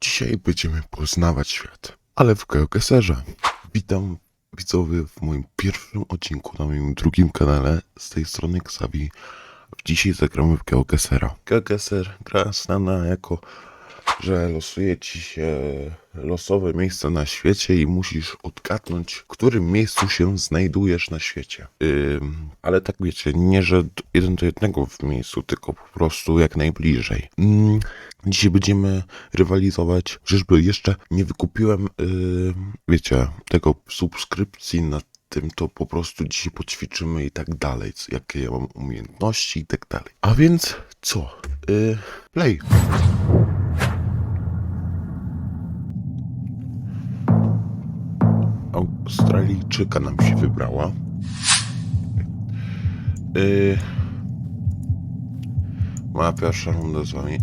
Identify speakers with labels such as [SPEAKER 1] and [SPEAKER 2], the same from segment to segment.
[SPEAKER 1] Dzisiaj będziemy poznawać świat, ale w geogeserze. Witam widzowie w moim pierwszym odcinku na moim drugim kanale. Z tej strony Xavi. Dzisiaj zagramy w geogesera. Geogeser gra znana jako, że losuje ci się losowe miejsca na świecie i musisz odgadnąć, w którym miejscu się znajdujesz na świecie. Ym, ale tak wiecie, nie że jeden do jednego w miejscu, tylko po prostu jak najbliżej. Ym, Dzisiaj będziemy rywalizować. Czyżby jeszcze nie wykupiłem, yy, wiecie, tego subskrypcji na tym, to po prostu dzisiaj poćwiczymy i tak dalej. Jakie ja mam umiejętności i tak dalej. A więc co? Yy, play. Australijczyka nam się wybrała. Yy, moja pierwsza runda z wami.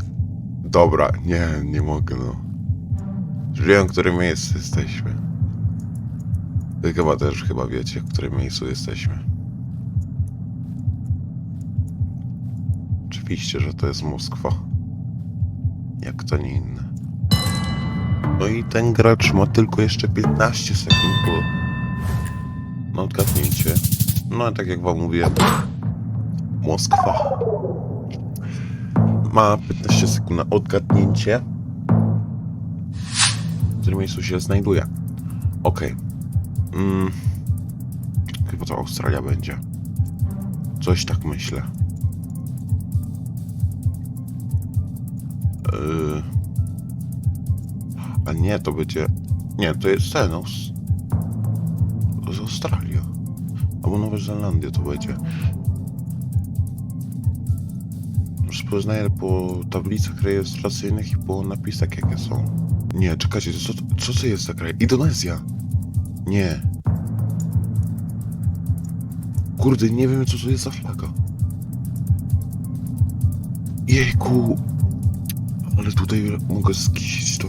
[SPEAKER 1] Dobra, nie, nie mogę, no. Już w którym miejscu jesteśmy. Wy chyba też chyba wiecie, w którym miejscu jesteśmy. Oczywiście, że to jest Moskwa. Jak to nie inne. No i ten gracz ma tylko jeszcze 15 sekund na odgadnięcie. No, tak jak wam mówiłem, Moskwa ma 15 sekund na odgadnięcie, w którym miejscu się znajduje. Okej. Mm. Chyba to Australia będzie. Coś tak myślę. Yy. A nie, to będzie... Nie, to jest ten, Aus... To jest Australia. Albo Nowa Zelandia to będzie. Rozpoznaję po tablicach rejestracyjnych i po napisach jakie są. Nie, czekajcie, co, co to jest za kraj? Indonezja! Nie. Kurde, nie wiem co to jest za flaga. Jejku! Ale tutaj mogę skisić to.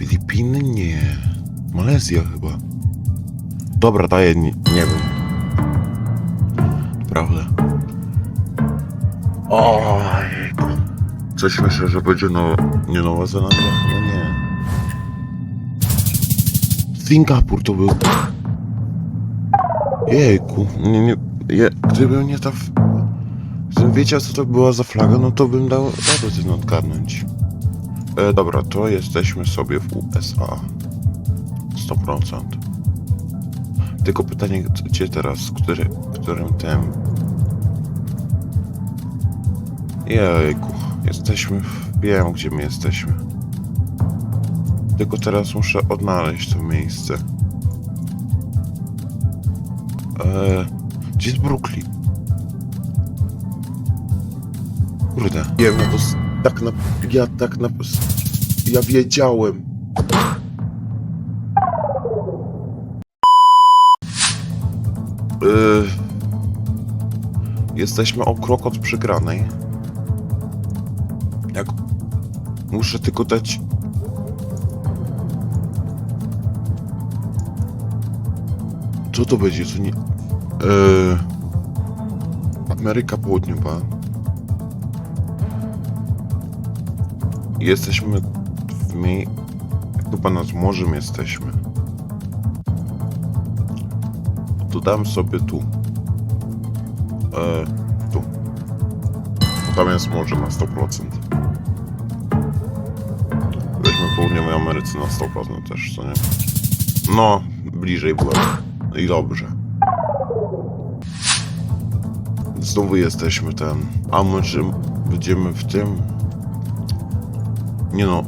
[SPEAKER 1] Filipiny? Nie. Malezja chyba. Dobra, daję, nie, nie wiem. Prawda. Ojejku. Coś myślę, że będzie no, nie Nowa Zelandia? No nie. Singapur to był. Jejku. Nie, nie, je, gdybym nie ta... Gdybym wiedział, co to była za flaga, no to bym dał radę ten odgadnąć. E, dobra, to jesteśmy sobie w USA. 100%. Tylko pytanie, gdzie teraz, który, którym tym... Jejku, jesteśmy w... Wiem, gdzie my jesteśmy. Tylko teraz muszę odnaleźć to miejsce. Eee, gdzie jest Brooklyn? Kurde. Wiem, to tak na... Ja tak na... Ja wiedziałem. Eee, jesteśmy o krok od przegranej. Jak... Muszę tylko dać... Co to będzie? Co nie... Eee... Ameryka Południowa. Jesteśmy w mi... Chyba nad morzem jesteśmy. Dodam sobie tu. Eee, tu. Tam jest morze na 100%. Weźmy południowej Ameryce na 100% też, co nie? No, bliżej byłem. I dobrze. Znowu jesteśmy ten. A może będziemy w tym? Nie no,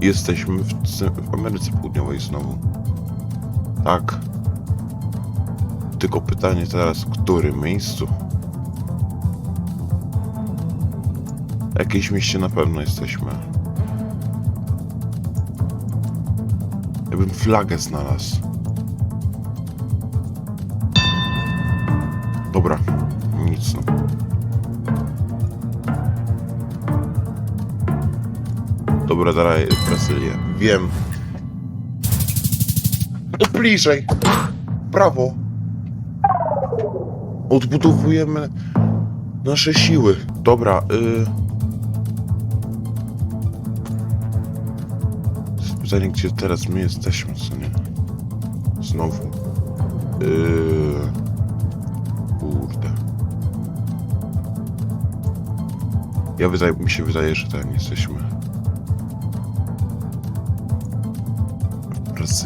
[SPEAKER 1] jesteśmy w, w Ameryce Południowej znowu. Tak. Tylko pytanie teraz, w którym miejscu? W jakimś mieście na pewno jesteśmy. Ja bym flagę znalazł. Dobra, dalej Brazylię. Wiem. Bliżej. Brawo. Odbudowujemy nasze siły. Dobra, y... pytanie, gdzie teraz my jesteśmy, co nie? Znowu. Yy... Kurde. Ja wydaje, mi się wydaje, że tam jesteśmy.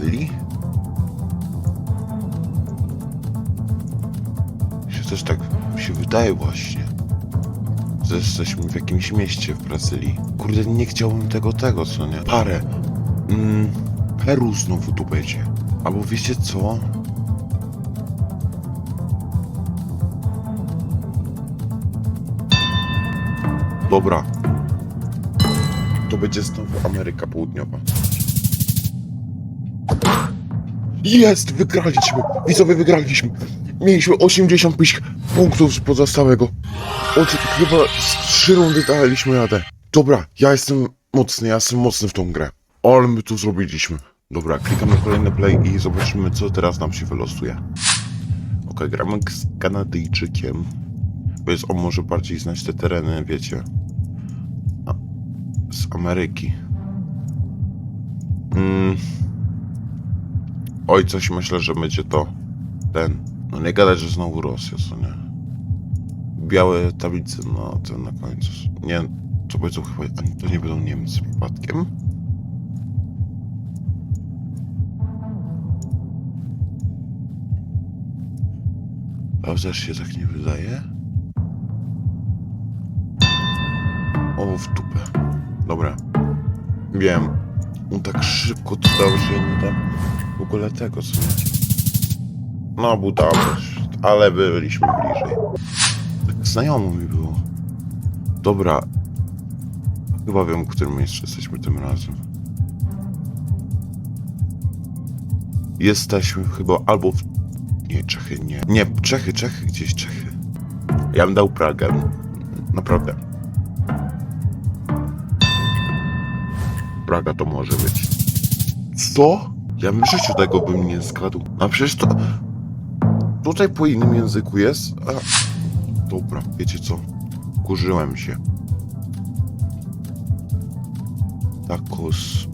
[SPEAKER 1] Brazylii? Się też tak się wydaje właśnie. Że jesteśmy w jakimś mieście w Brazylii. Kurde, nie chciałbym tego, tego, co nie? Parę. Mm, Peru znowu tu będzie. Albo wiecie co? Dobra. To będzie znowu Ameryka Południowa. Jest! Wygraliśmy! Widzowie, wygraliśmy! Mieliśmy 85 punktów z pozostałego. Od chyba z trzy rundy daliśmy radę. Dobra, ja jestem mocny, ja jestem mocny w tą grę. Ale my tu zrobiliśmy. Dobra, klikam na kolejny play i zobaczymy, co teraz nam się wylosuje. Okej, gramy z Kanadyjczykiem. Bo jest on może bardziej znać te tereny, wiecie. A, z Ameryki. Mm. Oj, coś myślę, że będzie to ten. No nie gadać, że znowu Rosja, co nie? Białe tablice na tym na końcu. Nie, to będą chyba, to nie będą Niemcy przypadkiem. A też się tak nie wydaje? O, w dupę. Dobra. Wiem. On tak szybko to dał, że nie da w ogóle tego, co? No, Budapeszt, ale byliśmy bliżej. Tak znajomo mi było. Dobra. Chyba wiem, w którym miejscu jesteśmy tym razem. Jesteśmy chyba albo w... Nie, Czechy, nie. Nie, Czechy, Czechy, gdzieś Czechy. Ja bym dał Pragę. Naprawdę. Praga to może być. Co? Ja bym w życiu tego bym nie zgadł. A przecież to... Tutaj po innym języku jest, a... Dobra, wiecie co? Kurzyłem się. Tacos.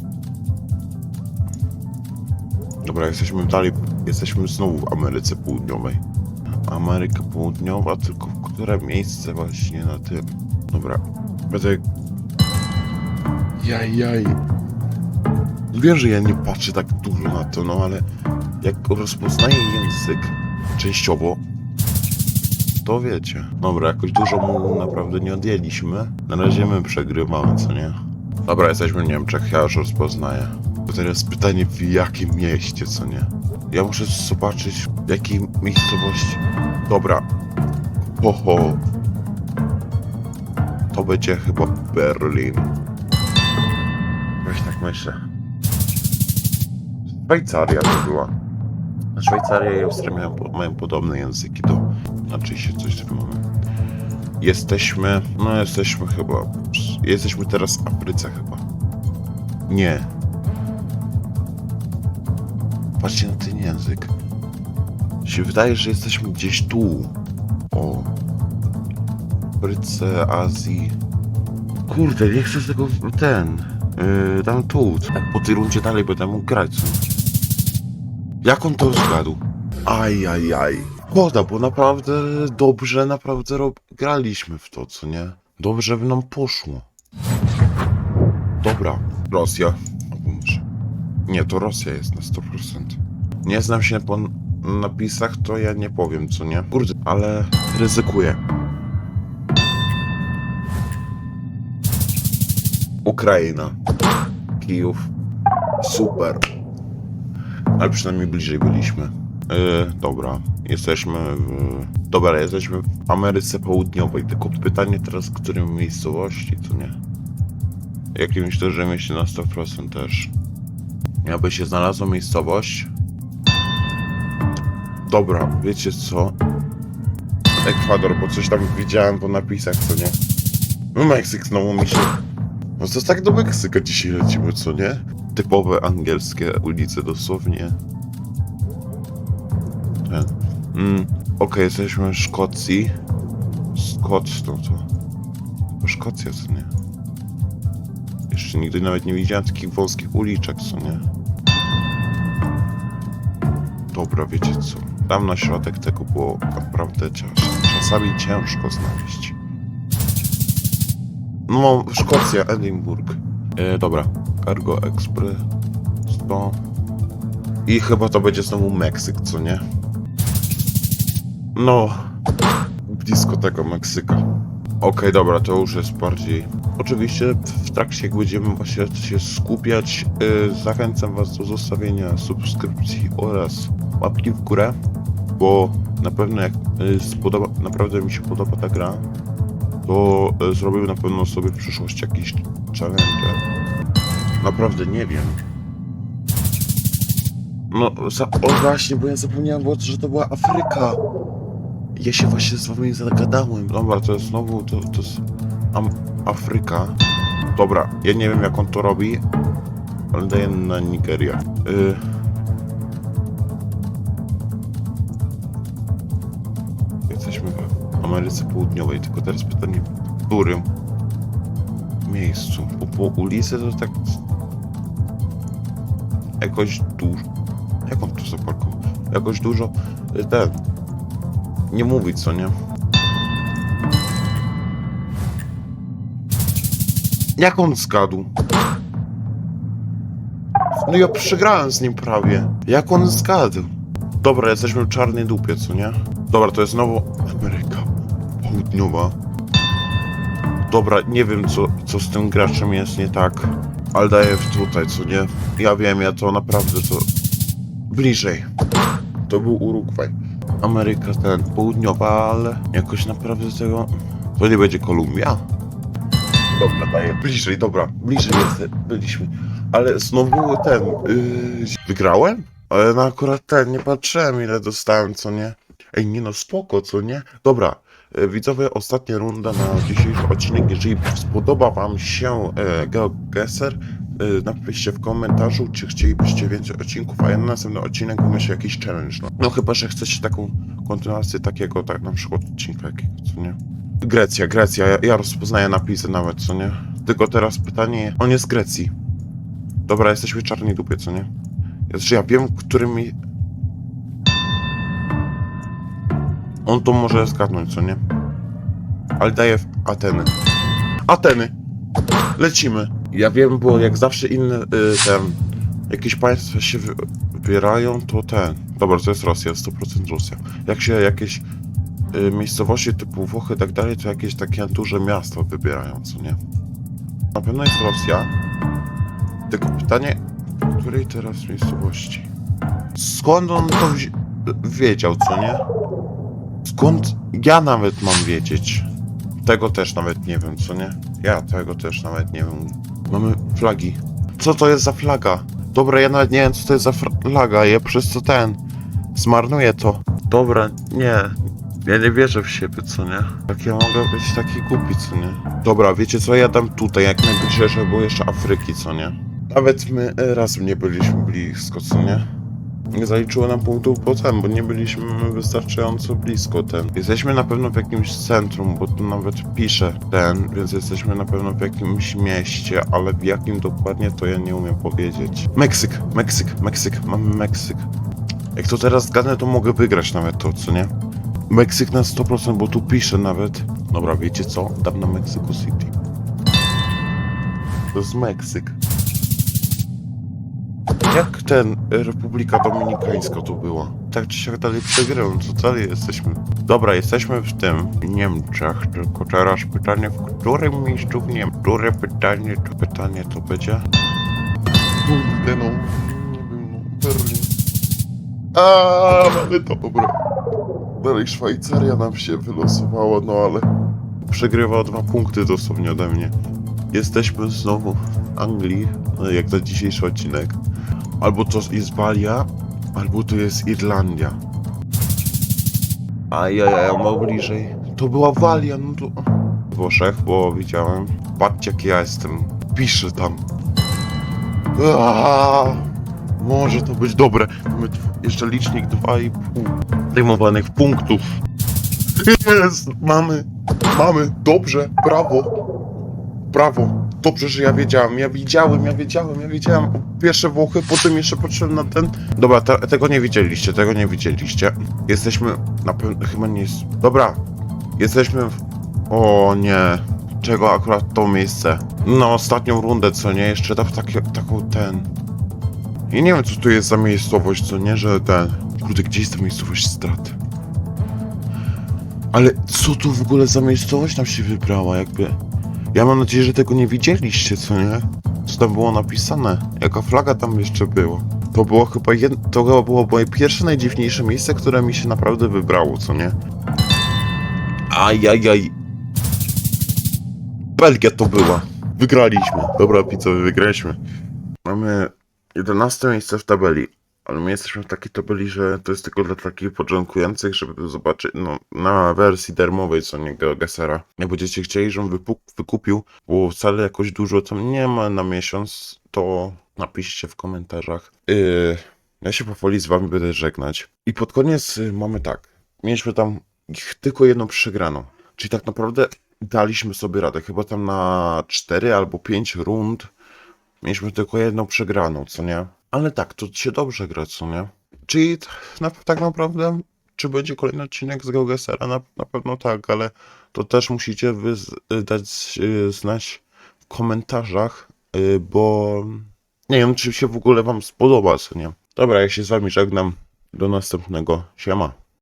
[SPEAKER 1] Dobra, jesteśmy dalej, jesteśmy znowu w Ameryce Południowej. Ameryka Południowa, tylko w które miejsce właśnie na tym? Dobra, będę... Jaj, jaj. Wiem, że ja nie patrzę tak dużo na to, no ale jak rozpoznaję język częściowo, to wiecie. Dobra, jakoś dużo mu naprawdę nie odjęliśmy. Na razie my przegrywamy, co nie? Dobra, jesteśmy w Niemczech, ja już rozpoznaję. To teraz pytanie w jakim mieście, co nie? Ja muszę zobaczyć w jakiej miejscowości. Dobra. Oho. To będzie chyba Berlin. Weź tak myślę. Szwajcaria to była. Szwajcaria i Austria mają, mają podobne języki, to znaczy się coś mamy. Jesteśmy, no jesteśmy chyba, jesteśmy teraz w Afryce chyba. Nie. Patrzcie na ten język. Się wydaje, że jesteśmy gdzieś tu. O. Afryce, Azji. Kurde, nie chcę tego, ten, yy, tam tu. Po tej rundzie dalej będę mógł grać. Jak on to zgadł? Aj, aj, aj. Szkoda, bo naprawdę dobrze, naprawdę rob... graliśmy w to, co nie? Dobrze by nam poszło. Dobra, Rosja. Albo może... Nie, to Rosja jest na 100%. Nie znam się po napisach, to ja nie powiem, co nie? Kurde, ale ryzykuję. Ukraina. Kijów. Super. Ale przynajmniej bliżej byliśmy. Yy, dobra, jesteśmy w... Dobra, jesteśmy w Ameryce Południowej, tylko pytanie teraz, w którym miejscowości, co nie? Jakimś dużym mieście na 100% też. Jakby się znalazła miejscowość... Dobra, wiecie co? Ekwador, bo coś tam widziałem po napisach, co nie? No Meksyk znowu mi się... No to tak do Meksyka dzisiaj lecimy, co nie? Typowe angielskie ulice dosłownie. Ten. Mm, Okej, jesteśmy w Szkocji. Skocz, no to... To Szkocja, co nie? Jeszcze nigdy nawet nie widziałem takich wąskich uliczek, co nie? Dobra, wiecie co? Tam na środek tego było naprawdę ciężko. Czasami ciężko znaleźć. No, Szkocja, Edynburg. E, dobra, Cargo Express 100. I chyba to będzie znowu Meksyk, co nie? No, blisko tego Meksyka. Okej, dobra, to już jest bardziej. Oczywiście w trakcie, jak będziemy właśnie się skupiać, yy, zachęcam Was do zostawienia subskrypcji oraz łapki w górę, bo na pewno jak yy, spodoba, naprawdę mi się podoba ta gra, to yy, zrobię na pewno sobie w przyszłości jakiś challenge. Naprawdę nie wiem. No, o właśnie, bo ja zapomniałem, bo- że to była Afryka. Ja się właśnie z wami zagadałem. Dobra, to jest znowu, to, to jest Am Afryka. Dobra, ja nie wiem jak on to robi, ale daję na Nigerię. Y Jesteśmy w Ameryce Południowej, tylko teraz pytanie, w którym miejscu? Bo po ulicy to tak jakoś dużo. Jak on tu zaparkował? Jakoś dużo y, ten. Nie mówić, co nie? Jak on zgadł? No ja przegrałem z nim prawie. Jak on zgadł? Dobra, jesteśmy w czarnej dupie, co nie? Dobra, to jest znowu Ameryka Południowa. Dobra, nie wiem co, co z tym graczem jest nie tak, ale daję tutaj, co nie? Ja wiem, ja to naprawdę to... Bliżej. To był Urugwaj. Ameryka ten południowa, ale jakoś naprawdę tego... To nie będzie Kolumbia? Dobra, daję bliżej, dobra, bliżej jest, byliśmy. Ale znowu ten, yy, wygrałem? Ale no akurat ten, nie patrzyłem ile dostałem, co nie? Ej, nie no, spoko, co nie? Dobra, widzowie, ostatnia runda na dzisiejszy odcinek. Jeżeli spodoba wam się GeoGuessr, yy, napiszcie w komentarzu, czy chcielibyście więcej odcinków, a ja na następny odcinek wymyślę jakiś challenge, no. No chyba, że chcecie taką kontynuację takiego, tak na przykład odcinka jakiego, co nie? Grecja, Grecja, ja, ja rozpoznaję napisy nawet, co nie? Tylko teraz pytanie, on jest z Grecji. Dobra, jesteśmy w czarnej dupie, co nie? Znaczy ja wiem, którymi... On to może zgadnąć, co nie? Ale daje w Ateny. Ateny! Lecimy! Ja wiem, bo jak zawsze inne, y, ten... Jakieś państwa się wy, wybierają, to ten... Dobra, to jest Rosja, 100% Rosja. Jak się jakieś y, miejscowości typu Włochy i tak dalej, to jakieś takie duże miasta wybierają, co nie? Na pewno jest Rosja. Tylko pytanie, w której teraz miejscowości? Skąd on to wiedział, co nie? Skąd ja nawet mam wiedzieć? Tego też nawet nie wiem, co nie? Ja tego też nawet nie wiem. Mamy flagi. Co to jest za flaga? Dobra, ja nawet nie wiem, co to jest za flaga. Ja przez co ten... Zmarnuję to. Dobra, nie. Ja nie wierzę w siebie, co nie? Jak ja mogę być taki głupi, co nie? Dobra, wiecie co, ja dam tutaj, jak najbliżej, żeby było jeszcze Afryki, co nie? Nawet my e, razem nie byliśmy blisko, co nie? Nie zaliczyło nam punktów potem, bo nie byliśmy wystarczająco blisko ten. Jesteśmy na pewno w jakimś centrum, bo tu nawet pisze ten, więc jesteśmy na pewno w jakimś mieście, ale w jakim dokładnie to ja nie umiem powiedzieć. Meksyk, Meksyk, Meksyk, mamy Meksyk. Jak to teraz zgadnę, to mogę wygrać nawet to, co nie? Meksyk na 100%, bo tu pisze nawet. Dobra, wiecie co? Dam na Mexico City. To jest Meksyk. Jak ten Republika Dominikańska tu była? Tak czy siak dalej przegrałem, co dalej jesteśmy? Dobra, jesteśmy w tym Niemczech, tylko teraz pytanie, w którym miejscu w Niemczech? Które pytanie, to pytanie to będzie? Kurde no, nie wiem no, Berlin. A, mamy to, dobra. Dalej Szwajcaria nam się wylosowała, no ale przegrywa dwa punkty dosłownie ode mnie. Jesteśmy znowu w Anglii, no jak na dzisiejszy odcinek. Albo to jest Walia, albo to jest Irlandia. Ajajaj, ma bliżej. To była Walia, no to... Włoszech, bo widziałem. Patrzcie jak ja jestem. Piszę tam. Aaaa, może to być dobre. Mamy jeszcze licznik 2,5 zdejmowanych punktów. Jest! Mamy! Mamy! Dobrze! Brawo! Brawo! Dobrze, że ja wiedziałem, ja widziałem, ja wiedziałem, ja wiedziałem. Pierwsze Włochy, potem jeszcze patrzyłem na ten. Dobra, te, tego nie widzieliście, tego nie widzieliście. Jesteśmy na pewno, chyba nie jest. Dobra, jesteśmy w. O nie, czego akurat to miejsce? Na ostatnią rundę, co nie? Jeszcze tak, tak, taką ten. I nie wiem, co tu jest za miejscowość, co nie, że ten. Kurde, gdzie jest ta miejscowość straty? Ale co tu w ogóle za miejscowość nam się wybrała, jakby? Ja mam nadzieję, że tego nie widzieliście, co nie? Co tam było napisane? Jaka flaga tam jeszcze była? To było chyba jed... to chyba było moje pierwsze, najdziwniejsze miejsce, które mi się naprawdę wybrało, co nie? Ajajaj. Belgia to była. Wygraliśmy. Dobra, pizzowie, wygraliśmy. Mamy 11 miejsce w tabeli. Ale my jesteśmy w takiej że to jest tylko dla takich początkujących, żeby zobaczyć, no, na wersji darmowej, co nie Geogesera. Jak będziecie chcieli, żebym wykupił, bo wcale jakoś dużo tam nie ma na miesiąc, to napiszcie w komentarzach. Yy, ja się powoli z wami będę żegnać. I pod koniec y, mamy tak. Mieliśmy tam tylko jedną przegraną. Czyli tak naprawdę daliśmy sobie radę. Chyba tam na 4 albo 5 rund mieliśmy tylko jedną przegraną, co nie? Ale tak, to się dobrze gra, co nie? Czyli na, tak naprawdę, czy będzie kolejny odcinek z GeoGesera? Na, na pewno tak, ale to też musicie wy dać y, znać w komentarzach, y, bo nie wiem, czy się w ogóle wam spodoba, co nie? Dobra, ja się z wami żegnam. Do następnego. Siema.